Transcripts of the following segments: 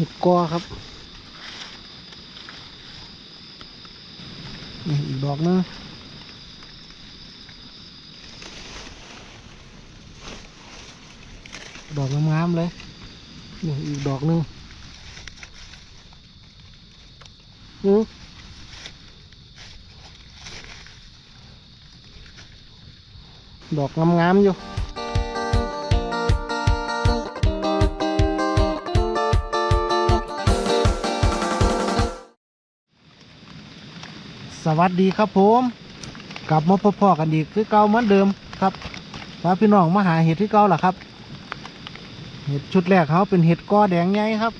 เห็ดกอครับนี่อีกดอกนึงดอกงามๆเลยนี่อีกดอกนึงอือดอกงามๆอยู่ วัสดีครับผม กลับมาพบพ่อกันอีกคือเก่าเหมือนเดิมครับพาพี่น้องมาหาเห็ดที่เก่าล่ะครับ เห็ดชุดแรกเขาเป็นเห็ดกอแดงใหญ่ครับ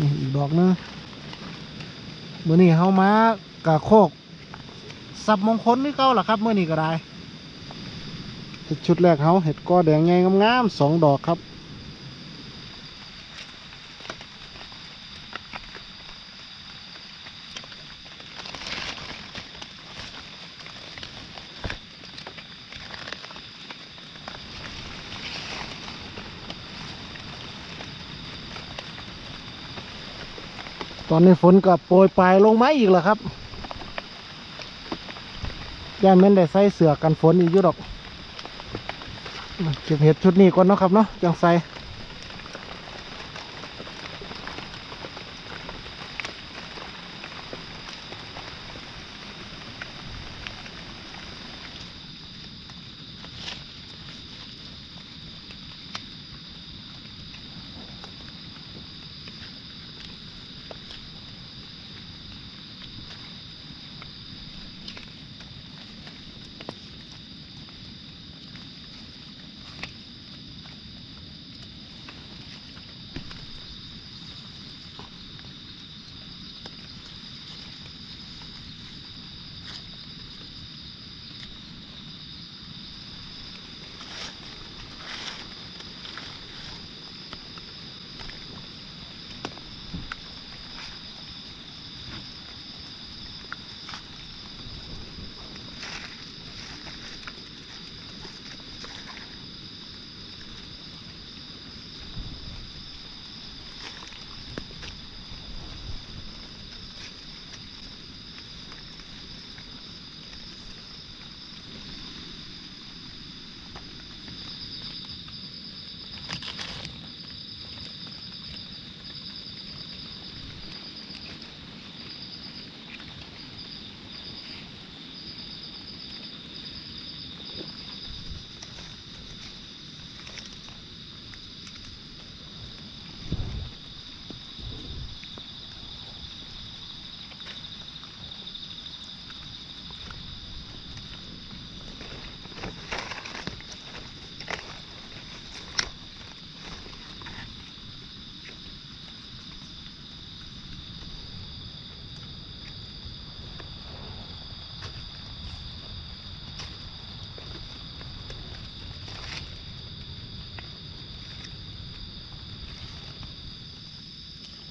นี่อีกดอกหนึงเมื่อนี้เขามากะโคกสับมงคลที่เก่าล่ะครับเมื่อนี้ก็ได้เห็ดชุดแรกเขาเห็ดกอแดงใหญ่งามๆสองดอกครับ ตอนนี้ฝนก็โปรยปลายลงมาอีกแล้วครับย่าแม่นได้ใส่เสือกันฝนอีกยุดอก เก็บเห็ดชุดนี้ก่อนเนาะครับเนาะจังใส่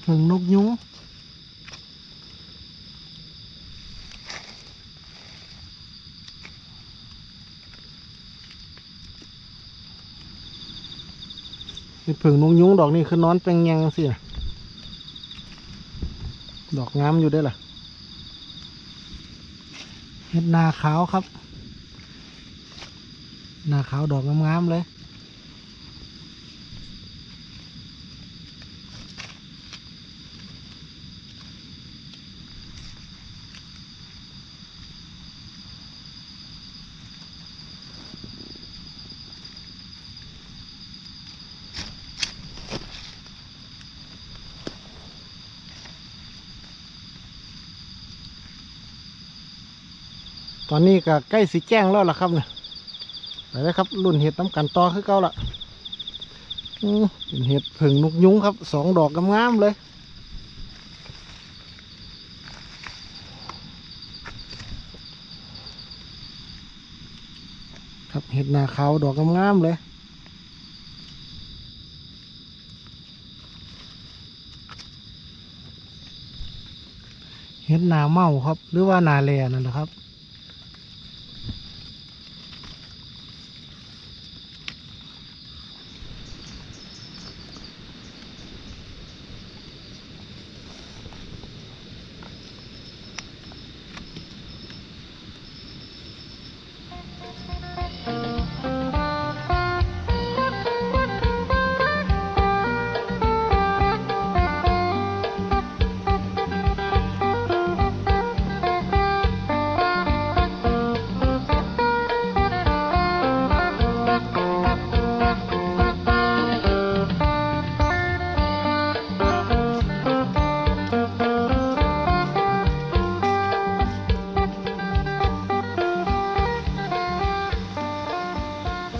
หึงนกยุ้งเห็ดผึ่งนกยุ้งดอกนี้คือนอนเป็นยังสิดอกงามอยู่ได้ล่ะเห็ดนาขาวครับ นาขาวดอกงามๆเลย อนนี้ก็ใกล้สีแจ้งแล้วล่ะครับเนี่ยไปเลยครับรุ่นเห็ดน้ำกันต่อคือเก่าละเป็นเห็ดผึ่งนกยุ้งครับสองดอกงามๆเลยครับเห็ดนาขาวดอกงามๆเลย เห็ดนาเมาครับ หรือว่านาแลนั่นแหละครับ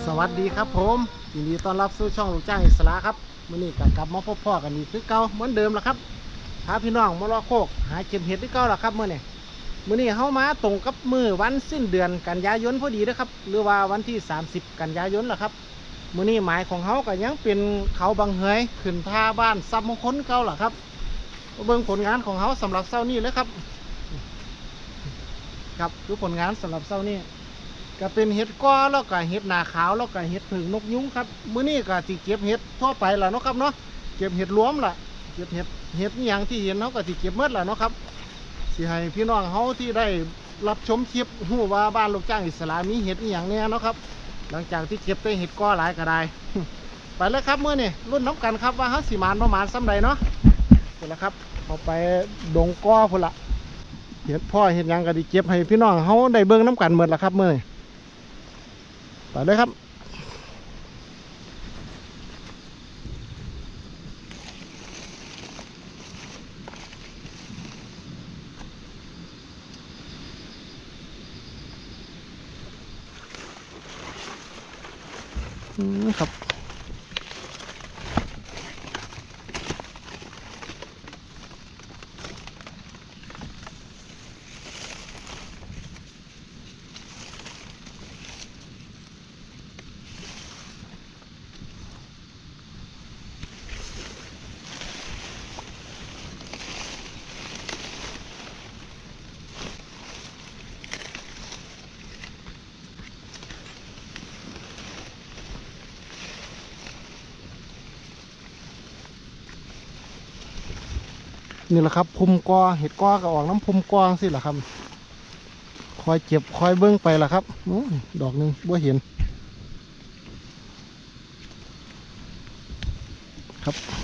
สวัสดีครับผมยินดีต้อนรับสู่ช่องลูกจ้างอิสระครับมื้อนี้ก็กลับมาพบพ่อกันอีกคือเก่าเหมือนเดิมแล้วครับพาพี่น้องมาลอโคกหาเก็บเห็ดที่เก่าแล้วครับมื้อนี้มื้อนี้เฮามาตรงกับมือวันสิ้นเดือนกันยายนพอดีนะครับ หรือว่าวันที่ 30 กันยายนล่ะครับมื้อนี้หมายของเฮาก็ยังเป็นเขาบางเฮยขึ้นท่าบ้านซับมงคลเก่าล่ะครับเบิ่งผลงานของเฮาสำหรับเช้านี้เลยครับ ครับคือผลงานสำหรับเช้านี้ ก็เป็นเห็ดก้อแล้วก็เห็ดหนาขาวแล้วก็เห็ดผึ่งนกยุงครับมื้อนี้ก็สิเก็บเห็ดทั่วไปล่ะเนาะครับเนาะเก็บเห็ดรวมล่ะเก็บเห็ดเห็ดอย่างที่เห็นเขาก็สิเก็บหมดล่ะเนาะครับสิให้พี่น้องเขาที่ได้รับชมคลิปฮู้ว่าบ้านลูกจ้างอิสระมีเห็ดอหย่างเนี้ยเนาะครับ หลังจากที่เก็บได้เห็ดก้อหลายก็ได้ ไปเลยครับมื้อนี้รุ่นน้ำกันครับว่าเขาสิมานประมาณซ้ำใดเนาะพุ่นละครับเอาไปดงก้อพุ่นละเห็ดพ่อเห็ดหยังก็ดิเก็บให้พี่น้องเขาได้เบิ่งน้ำกันหมดละครับมื้อนี้ ไปเลยครับอืมครับ นี่แหละครับพุมกอเห็ดกอก็ออกน้ำพุมกอสิแหละครับคอยเจ็บคอยเบิ้งไปล่ะครับอดอกหนึ่งบ่เห็นครับ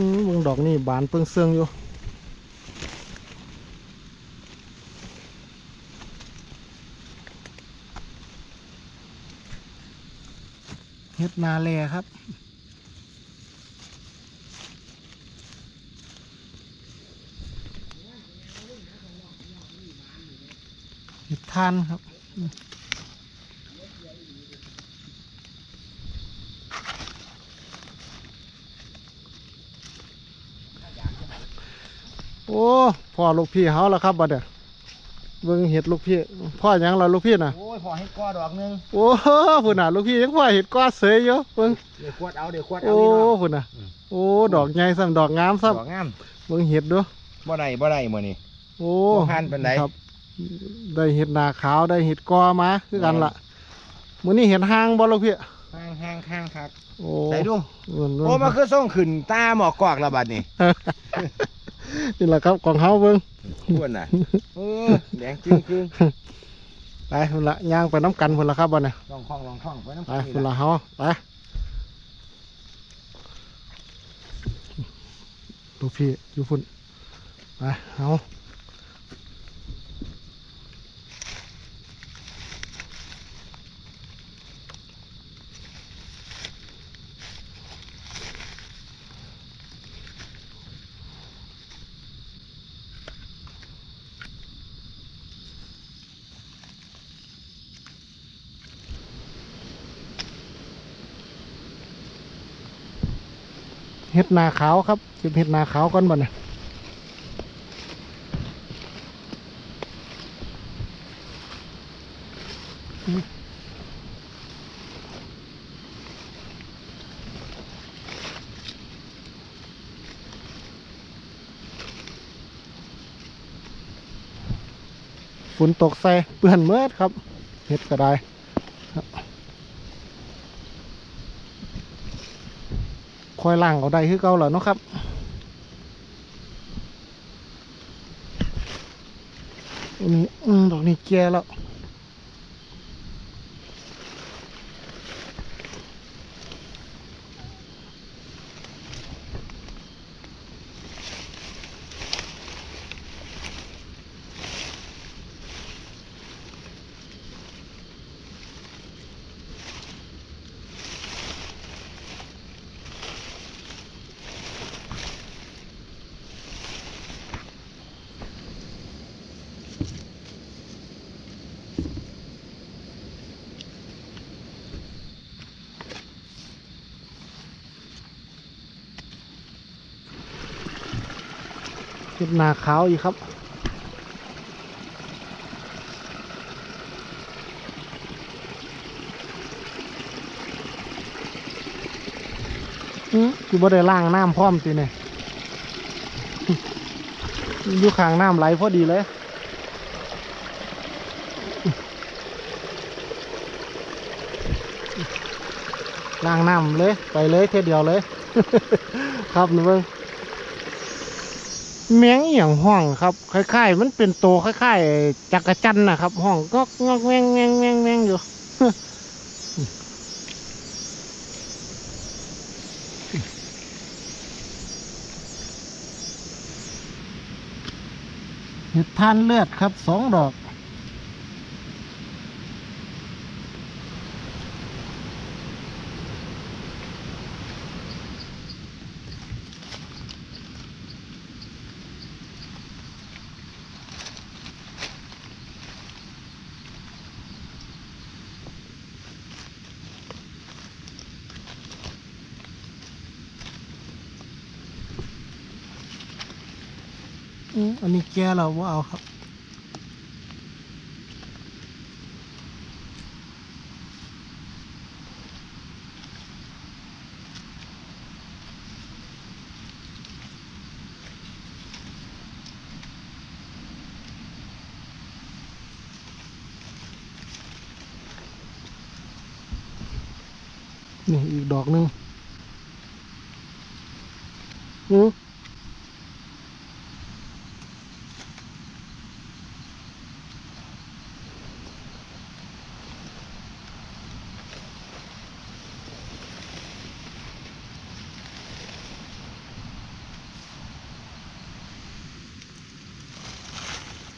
อืมเบิ่งดอกนี่บานเปิงเซิงอยู่เฮ็ดนาแลครับเห็ดทานครับ โอ้พ่อลูกพี่เขาแล้วครับบัดเดี๋ยวเบิ่งเห็ดลูกพี่ พ่อหยังล่ะลูกพี่น่ะ โอ้ยพอให้ก้อดอกหนึงโอ้พุ่นน่ะลูกพี่ยังพ่อเห็ดก้อเสยอยู่เบิ่งเดี๋ยวขวดเอาเดี๋ยวขวดเอาโอ้นี่เนาะพุ่นน่ะอืมโอ้ดอกใหญ่ซ้ำดอกงามซ้ดอกงามำเบิ่งเห็ดดูบ่ได้บ่ได้มื้อนี้ โอ้บ่ผ่านปานใด ครับ ได้เห็ดหนาขาวได้เห็ดก้อมาคือกันล่ะมื้อนี้เห็ดหางบ่ลูกพี่ห่างห่างห่างครับโอ้ใส่ดู เบิ่งดูโอ้มาคือส่งขึ้นตาหมอกกอกแล้วบัดนี้ นี่แหละครับของเฮาเบิ่งอ้วนน่ะเออแดงจึงครึ่งไปพุ่นละย่างไปน้ำกันพุ่นละครับบ่เนี่ยลองคล้องลองคล้องไปน้ำไปนี่พุ่นล่ะละเฮาไปลูกพี่อยู่พุ่นไปเฮา นาขาวครับเก็บเฮ็ดนาขาวก่อนบ่เนี่ยฝนตกใส่เปื้อนเมืดครับเฮ็ดก็ได้ครับ คอยล่างเอาได้คือเก่าแล้วเนาะครับอันนี้ดอกนี้แก่แล้ว เห็ดนาขาวอีกครับ อือคือบ่ได้ล้างน้ำพร้อมสิเนี่ยอยู่ข้างน้ำไหลพอดีเลยล้างน้ำเลย ไปเลยเทยวเดียวเลย ครับนี่เบิ่ง แมงอหย่างห้องครับคล้ายๆ มันเป็นโตวคล้ายๆจักรจันนะครับห้องก็งอกแงงแงงแงงแงงอยู่เห็ดทานเลือดครับสองดอก อันนี้แกเราว่าเอาครับ นี่อีกดอกหนึ่งอืม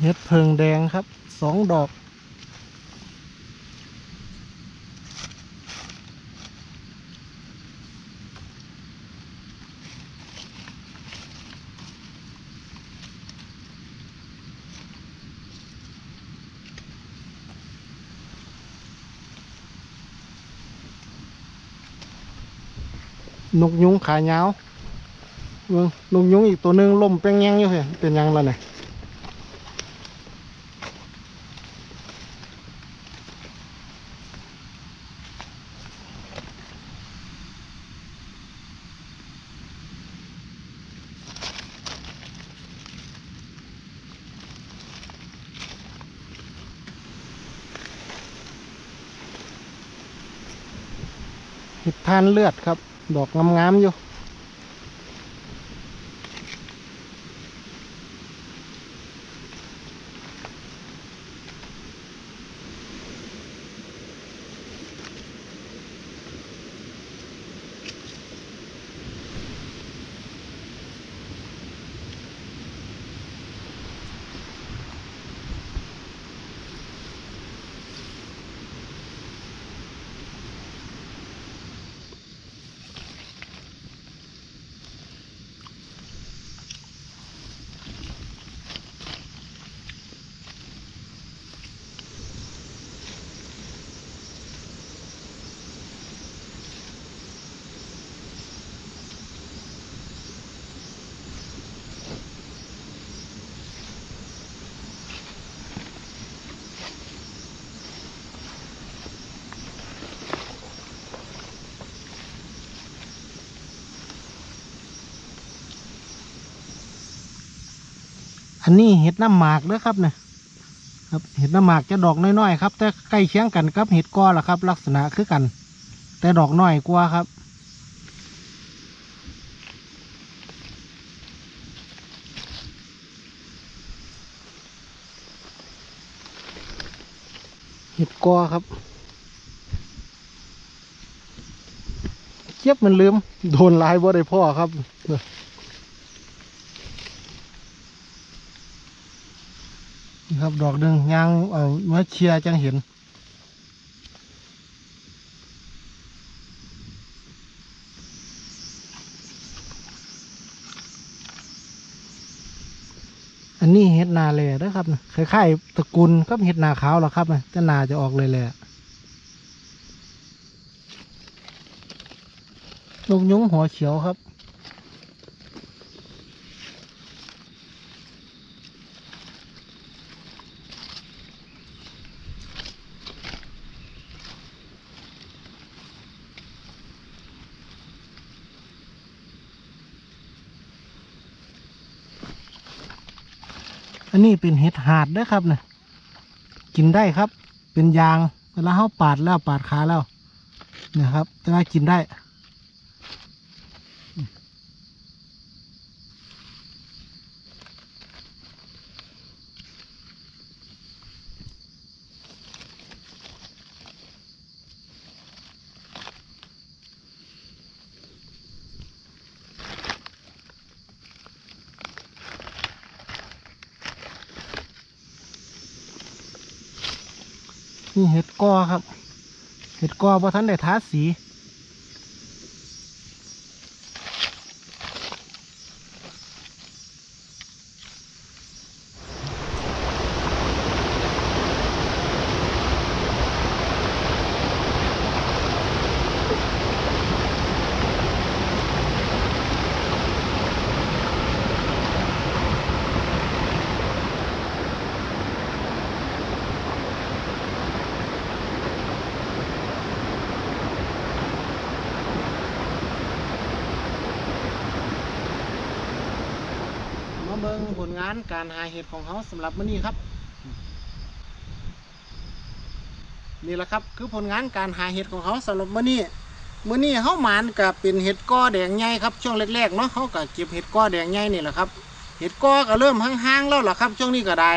เห็ดเพิงแดงครับสองดอก นกยุงขายาวเบิ่งนกยุงอีกตัวหนึ่งล่มแป้งแยงอยู่เห็นเป็นยังแล้วเนี่ยานเลือดครับ ดอกงามๆอยู่ อันนี้เห็ดน้ำหมากเด้อครับเนี่ยครับ เห็ดน้ำหมากจะดอกน้อยๆครับแต่ใกล้เคียงกันครับเห็ดกอละครับ ลักษณะคือกัน แต่ดอกน้อยกว่าครับเห็ดกอครับเจี๊ยบมันลืม โดนลายบ่ได้พ่อครับ ครับ ดอกหนึ่งยางเอามาเชียจังเห็นอันนี้เห็ดนาเลยนะครับคล้ายๆตระกูลก็เห็ดนาขาวหรอครับนะแต่นาจะออกเลยเลยนกยุ้งหัวเขียวครับ อันนี้เป็นเห็ดหาดนะครับเนี่ยกินได้ครับ เป็นยางเวลาเขาปาดแล้วปาดขาแล้วนะครับ แต่ว่ากินได้ นี่เห็ดกอครับ เห็ดกอพอท่านได้ทาสี ลงานการหาเห็ดของเขาสำหรับมื้อนี้ครับ นี่แหละครับคือผลงานการหาเห็ดของเขาสำหรับมื้อนี้มื้อนี้เขาหมานกับเป็นเห็ดก้อแดงใหญ่ครับช่วงแรกๆเนาะเขาก็เก็บเห็ดก้อแดงใหญ่นี่แหละครับเห็ดก้อก็เริ่มห่างๆแล้วล่ะครับ ช่วงนี้ก็ได้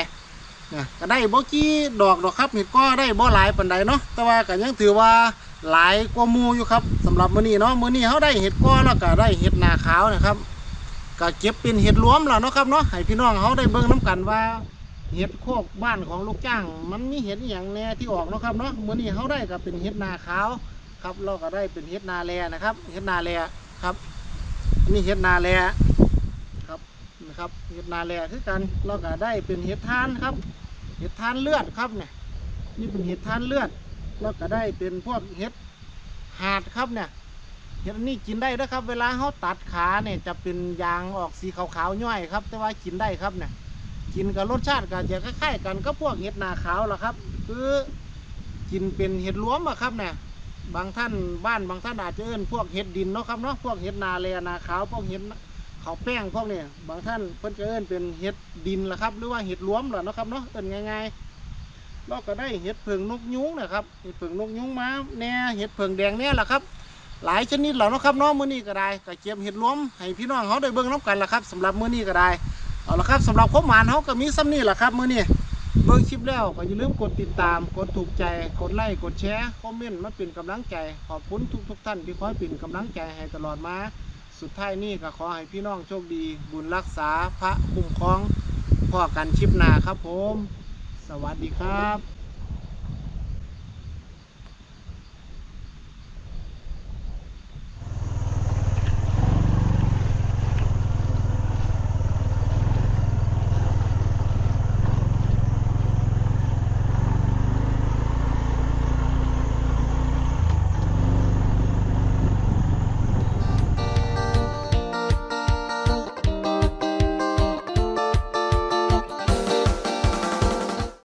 นะก็ได้บ่กี่ดอกดอกครับเห็ดก้อได้บ่หลายปานใดเนาะแต่ว่าก็ยังถือว่าหลายกว่ามูอยู่ครับสำหรับมื้อนี้เนาะมื้อนี้เขาได้เห็ดก้อแล้วก็ได้เห็ดนาขาวนะครับ ก็เก็บเป็นเห็ดรวมแล้วเนาะครับเนาะให้พี่น้องเขาได้เบิ่งน้กันว่า เห็ดโคกบ้านของลูกจ้าง มันมีเห็ดอย่างแน่ที่ออกเนาะครับเนาะเมื้อนี้เขาได้ก็เป็นเห็ดนาขาวครับเราก็ได้เป็นเห็ดนาแลนะครับ เห็ดนาแลครับนนี่เห็ดนาแลครับนะครับเห็ดนาแลคือกันเราก็ได้เป็นเห็ดทานครับ เห็ดทานเลือดครับเนี่ยนี่เป็นเห็ดทานเลือดเราก็ได้เป็นพวกเห็ดหาดครับเนี่ย เห็ดอันนี้กินได้นะครับ เวลาเขาตัดขาเนี่ยจะเป็นยางออกสีขาวๆย่อยครับ แต่ว่ากินได้ครับเนี่ยกินกับรสชาติก็จะคล้ายๆกันก็พวกเห็ดนาขาวล่ะครับ คือกินเป็นเห็ดรวมอะครับเนี่ยบางท่านบ้านบางท่านอาจจะเอิ้นพวกเห็ดดินเนาะครับเนาะพวกเห็ดนาแลนาขาวพวกเห็ดเขาแป้งพวกเนี่ยบางท่านเพิ่นจะเอิ้นเป็นเห็ดดินละครับ หรือว่าเห็ดรวมล่ะเนาะครับเนาะเอิ้นง่ายๆเราก็ได้เห็ดเผิงนกยุงนะครับเห็ดเผิงนกยุงมาแน่เห็ดเผิงแดงเนี่ยล่ะครับ หลายชนิดแล้วเนะครับเนาะมื้อนี้ก็ได้ก็เก็บเห็ดรวมให้พี่น้องเขาได้เบิ่งน้กันละครับสำหรับมื้อนี้ก็ได้เอาละครับสำหรับข้อมหานเขาก็มีซ้ำนี่แหละครับมื้อนี้เบิ่งคลิปแล้วก็อย่าลืมกดติดตามกดถูกใจกดไลค์กดแชร์คอมเมนต์มาเป็นกำลังใจขอบคุณทุกทุกท่านที่คอยเป็นกำลังใจให้ตลอดมาสุดท้ายนี้ก็ขอให้พี่น้องโชคดี บุญรักษาพระคุ้มครองพ่อกันชิปนาครับผม สวัสดีครับ